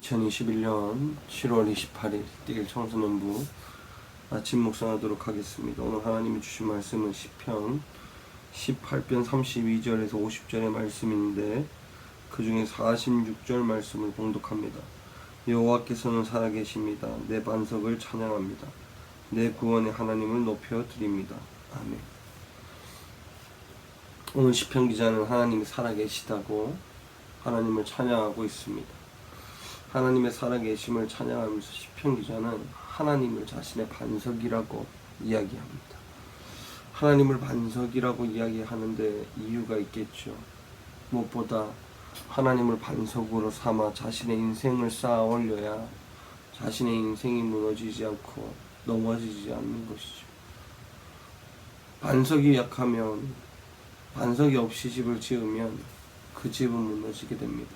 (2021년 7월 28일) 띠길 청소년부 아침 묵상하도록 하겠습니다. 오늘 하나님이 주신 말씀은 시편 18편 32절에서 50절의 말씀인데 그 중에 46절 말씀을 봉독합니다. 여호와께서는 살아계십니다. 내 반석을 찬양합니다 내 구원의 하나님을 높여 드립니다 아멘 오늘 시편 기자는 하나님이 살아계시다고 하나님을 찬양하고 있습니다 하나님의 살아계심을 찬양하면서 시편 기자는 하나님을 자신의 반석이라고 이야기합니다. 하나님을 반석이라고 이야기하는데 이유가 있겠죠. 무엇보다 하나님을 반석으로 삼아 자신의 인생을 쌓아 올려야 자신의 인생이 무너지지 않고 넘어지지 않는 것이죠. 반석이 약하면 반석이 없이 집을 지으면 그 집은 무너지게 됩니다.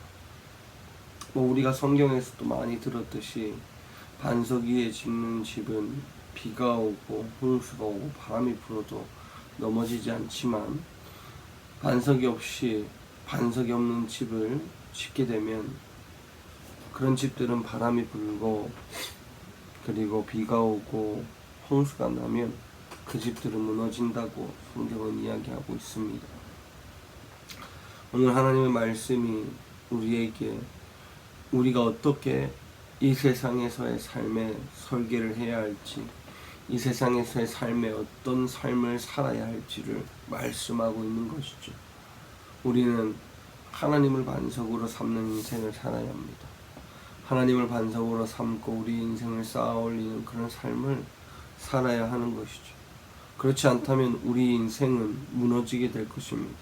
뭐 우리가 성경에서도 많이 들었듯이 반석 위에 짓는 집은 비가 오고 홍수가 오고 바람이 불어도 넘어지지 않지만 반석이 없이 반석이 없는 집을 짓게 되면 그런 집들은 바람이 불고 그리고 비가 오고 홍수가 나면 그 집들은 무너진다고 성경은 이야기하고 있습니다. 오늘 하나님의 말씀이 우리에게 우리가 어떻게 이 세상에서의 삶에 설계를 해야 할지, 이 세상에서의 삶에 어떤 삶을 살아야 할지를 말씀하고 있는 것이죠. 우리는 하나님을 반석으로 삼는 인생을 살아야 합니다. 하나님을 반석으로 삼고 우리 인생을 쌓아 올리는 그런 삶을 살아야 하는 것이죠. 그렇지 않다면 우리 인생은 무너지게 될 것입니다.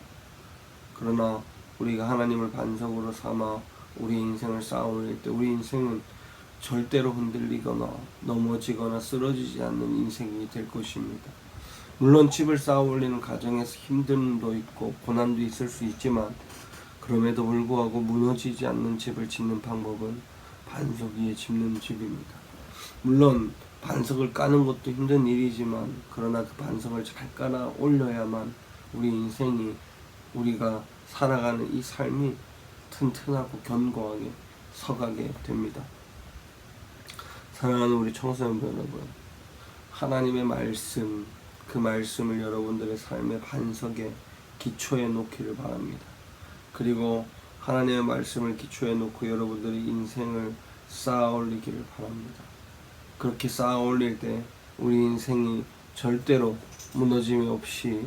그러나 우리가 하나님을 반석으로 삼아 우리 인생을 쌓아 올릴 때 우리 인생은 절대로 흔들리거나 넘어지거나 쓰러지지 않는 인생이 될 것입니다. 물론 집을 쌓아 올리는 과정에서 힘듦도 있고 고난도 있을 수 있지만 그럼에도 불구하고 무너지지 않는 집을 짓는 방법은 반석 위에 짓는 집입니다. 물론 반석을 까는 것도 힘든 일이지만 그러나 그 반석을 잘 깔아 올려야만 우리 인생이 우리가 살아가는 이 삶이 튼튼하고 견고하게 서가게 됩니다. 사랑하는 우리 청소년 여러분, 하나님의 말씀, 그 말씀을 여러분들의 삶의 반석에 기초에 놓기를 바랍니다. 그리고 하나님의 말씀을 기초에 놓고 여러분들의 인생을 쌓아 올리기를 바랍니다. 그렇게 쌓아 올릴 때 우리 인생이 절대로 무너짐이 없이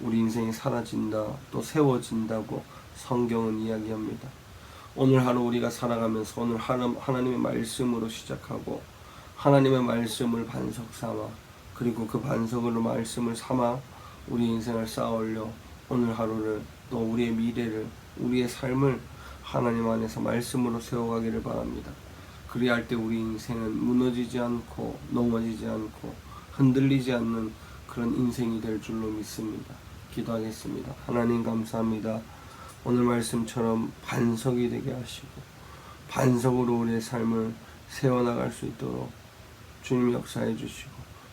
우리 인생이 사라진다, 또 세워진다고 성경은 이야기합니다. 오늘 하루 우리가 살아가면서 오늘 하나님의 말씀으로 시작하고 하나님의 말씀을 반석 삼아 그리고 그 반석으로 말씀을 삼아 우리 인생을 쌓아 올려 오늘 하루를 또 우리의 미래를 우리의 삶을 하나님 안에서 말씀으로 세워가기를 바랍니다. 그리할 때 우리 인생은 무너지지 않고 넘어지지 않고 흔들리지 않는 그런 인생이 될 줄로 믿습니다. 기도하겠습니다. 하나님 감사합니다. 오늘 말씀처럼 반석이 되게 하시고 반석으로 우리의 삶을 세워나갈 수 있도록 주님 역사해 주시고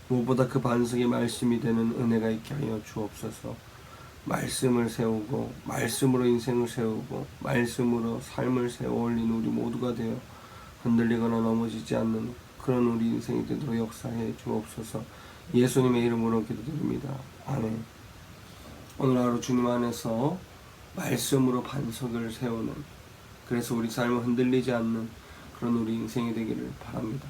무엇보다 그 반석이 말씀이 되는 은혜가 있게 하여 주옵소서 말씀을 세우고 말씀으로 인생을 세우고 말씀으로 삶을 세워 올린 우리 모두가 되어 흔들리거나 넘어지지 않는 그런 우리 인생이 되도록 역사해 주옵소서 예수님의 이름으로 기도드립니다. 아멘 오늘 하루 주님 안에서 말씀으로 반석을 세우는 그래서 우리 삶을 흔들리지 않는 그런 우리 인생이 되기를 바랍니다.